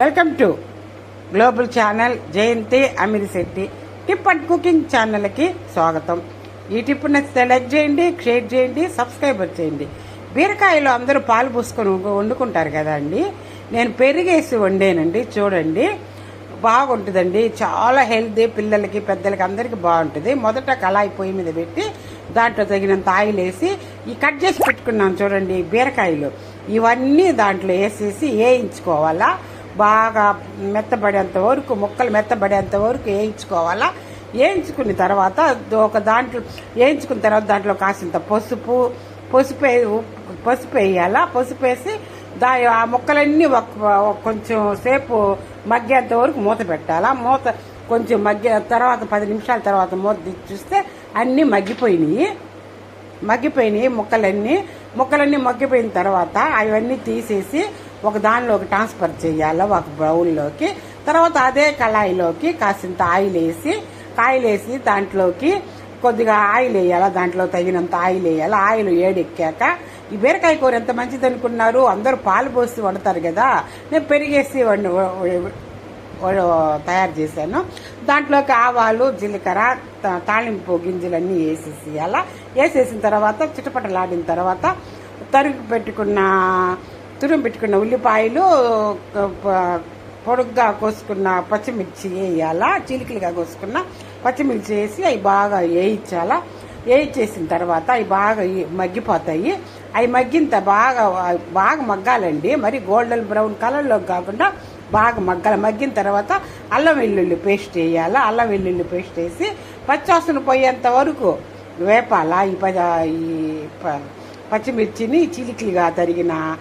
Welcome to global channel Jayanthi Amirisetti tip and cooking ఛానల్కి స్వాగతం. ఈ టిప్ నచ్చితే లైక్ చేయండి షేర్ చేయండి సబ్స్క్రైబర్ చేయండి. బీరకాయలో అందరూ పాలు పూసుకొని వండుకుంటారు కదా అండి? నేను పెరిగేసి వండానండి చూడండి. బాగుంటుందండి చాలా హెల్తీ పిల్లలకి పెద్దలకి అందరికీ బాగుంటుంది. మొదట కళాయి పొయ్యి మీద పెట్టి దాంట్లో తగినంత ఆయిల్ వేసి ఈ కట్ చేసి పెట్టుకున్నాను చూడండి బీరకాయలు. ఇవన్నీ దాంట్లో వేసేసి వేయించుకోవాలా? బాగా మెత్తబడేంత వరకు ముక్కలు మెత్తబడేంత వరకు వేయించుకోవాలా? వేయించుకున్న తర్వాత ఒక దాంట్లో వేయించుకున్న తర్వాత దాంట్లో కాసింత పసుపు పసుపు పసుపు వేయాలా? పసుపు వేసి దా ఆ ముక్కలన్నీ ఒక కొంచెం సేపు మగ్గేంత వరకు మూత పెట్టాలా? మూత కొంచెం మగ్గి తర్వాత పది నిమిషాల తర్వాత మూత చూస్తే అన్నీ మగ్గిపోయినాయి. మగ్గిపోయినాయి ముక్కలన్నీ. ముక్కలన్నీ మగ్గిపోయిన తర్వాత అవన్నీ తీసేసి ఒక దానిలోకి ట్రాన్స్ఫర్ చేయాలి ఒక బౌల్లోకి తర్వాత అదే కళాయిలోకి కాసింత ఆయిల్ వేసి ఆయిల్ వేసి దాంట్లోకి కొద్దిగా ఆయిల్ వేయాలి దాంట్లో తగినంత ఆయిల్ వేయాలి ఆయిల్ ఏడెక్కాక. ఈ బీరకాయ కూర ఎంత మంచిది అనుకున్నారు? అందరూ పాలు పోసి వండుతారు కదా. నేను పెరిగేసి వండి తయారు చేశాను. దాంట్లోకి ఆవాలు జీలకర్ర తాళింపు గింజలన్నీ వేసేసి అలా వేసేసిన తర్వాత చిటపటలాడిన తర్వాత తరుగు పెట్టుకున్న తురుం పెట్టుకున్న ఉల్లిపాయలు పొడుగ్గా కోసుకున్న పచ్చిమిర్చి వేయాల చిలికలుగా కోసుకున్న పచ్చిమిర్చి వేసి అవి బాగా వేయించాలా. వేయించేసిన తర్వాత అవి బాగా మగ్గిపోతాయి. అవి మగ్గింత బాగా బాగా మగ్గాలండి. మరి గోల్డెన్ బ్రౌన్ కలర్లో కాకుండా బాగా మగ్గాలి. మగ్గిన తర్వాత అల్లం వెల్లుల్లి పేస్ట్ వేయాలా. అల్లం వెల్లుల్లి పేస్ట్ వేసి పచ్చివాసన పోయేంత వరకు వేపాల. ఈ ప ఈ ప- పచ్చిమిర్చిని చిలికలుగా తరిగిన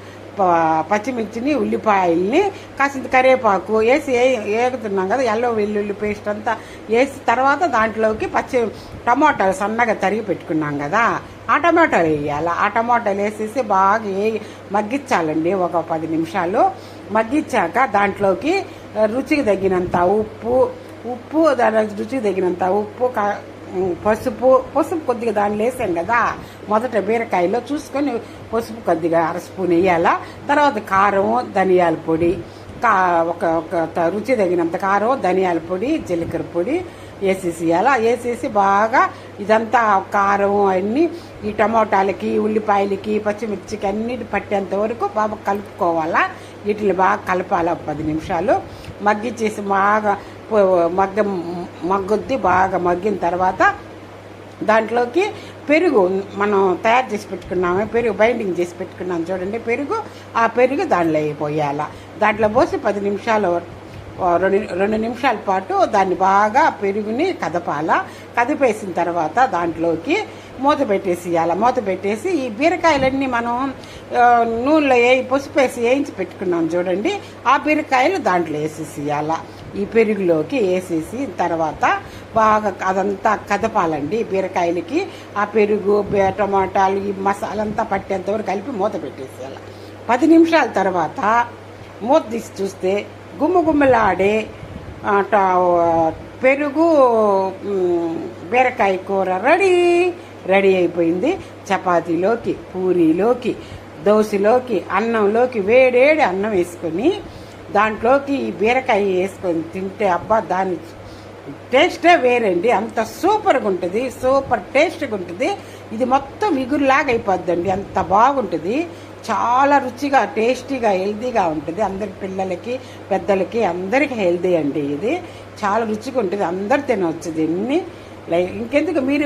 పచ్చిమిర్చిని ఉల్లిపాయల్ని కాసింత కరివేపాకు వేసి వేగుతున్నాం కదా ఎల్లో వెల్లుల్లి పేస్ట్ అంతా వేసి తర్వాత దాంట్లోకి పచ్చి టమాటాలు సన్నగా తరిగి పెట్టుకున్నాం కదా ఆ టమాటాలు వేయాలి. ఆ టమాటాలు వేసేసి బాగా వేయి మగ్గించాలండి ఒక పది నిమిషాలు. మగ్గించాక దాంట్లోకి రుచికి తగినంత ఉప్పు ఉప్పు దాని రుచికి తగినంత ఉప్పు క- పసుపు పసుపు కొద్దిగా దానిలో వేసాం కదా. మొదట బీరకాయలో చూసుకొని పసుపు కొద్దిగా అర స్పూన్ వేయాలా. తర్వాత కారం ధనియాల పొడి కా ఒక ఒక త- రుచి తగినంత కారం ధనియాల పొడి జీలకర్ర పొడి వేసేసి వేయాలా. వేసేసి బాగా ఇదంతా కారం అన్నీ ఈ టమోటాలకి ఉల్లిపాయలకి పచ్చిమిర్చికి అన్నిటి పట్టేంత వరకు బాగా కలుపుకోవాలా. వీటిని బాగా కలపాలి ఒక పది నిమిషాలు. మగ్గిచ్చేసి బాగా మగ్గ మగ్గుద్ది బాగా మగ్గిన తర్వాత దాంట్లోకి పెరుగు మనం తయారు చేసి పెట్టుకున్నాము పెరుగు బైండింగ్ చేసి పెట్టుకున్నాం చూడండి పెరుగు ఆ పెరుగు దాంట్లో పోయాల దాంట్లో పోసి పది నిమిషాలు రెండు రెండు నిమిషాల పాటు దాన్ని బాగా పెరుగుని కదపాల. కదిపేసిన తర్వాత దాంట్లోకి మూత పెట్టేసేయాల. మూత పెట్టేసి ఈ బీరకాయలన్నీ మనం నూనెలో వేయి పసుపు వేసి వేయించి పెట్టుకున్నాం చూడండి ఆ బీరకాయలు దాంట్లో వేసేసేయాల. ఈ పెరుగులోకి వేసేసి తర్వాత బాగా అదంతా కదపాలండి బీరకాయలకి. ఆ పెరుగు టమాటాలు ఈ మసాలంతా పట్టేంతవరకు కలిపి మూత పెట్టేసేయాలి. పది నిమిషాల తర్వాత మూత తీసి చూస్తే గుమ్మ గుమ్మలాడే ట- పెరుగు బీరకాయ కూర రెడీ. రెడీ అయిపోయింది. చపాతీలోకి పూరీలోకి దోశలోకి అన్నంలోకి వేడేడి అన్నం వేసుకొని దాంట్లోకి ఈ బీరకాయ వేసుకొని తింటే అబ్బా దాని టేస్టే వేరండి. అంత సూపర్గా ఉంటుంది సూపర్ టేస్ట్గా ఉంటుంది. ఇది మొత్తం విగురులాగా అయిపోద్దండి. అంత బాగుంటుంది. చాలా రుచిగా టేస్టీగా హెల్తీగా ఉంటుంది. అందరి పిల్లలకి పెద్దలకి అందరికీ హెల్తీ అండి ఇది. చాలా రుచిగా ఉంటుంది. అందరు తినవచ్చు దీన్ని. లైక్ ఇంకెందుకు మీరు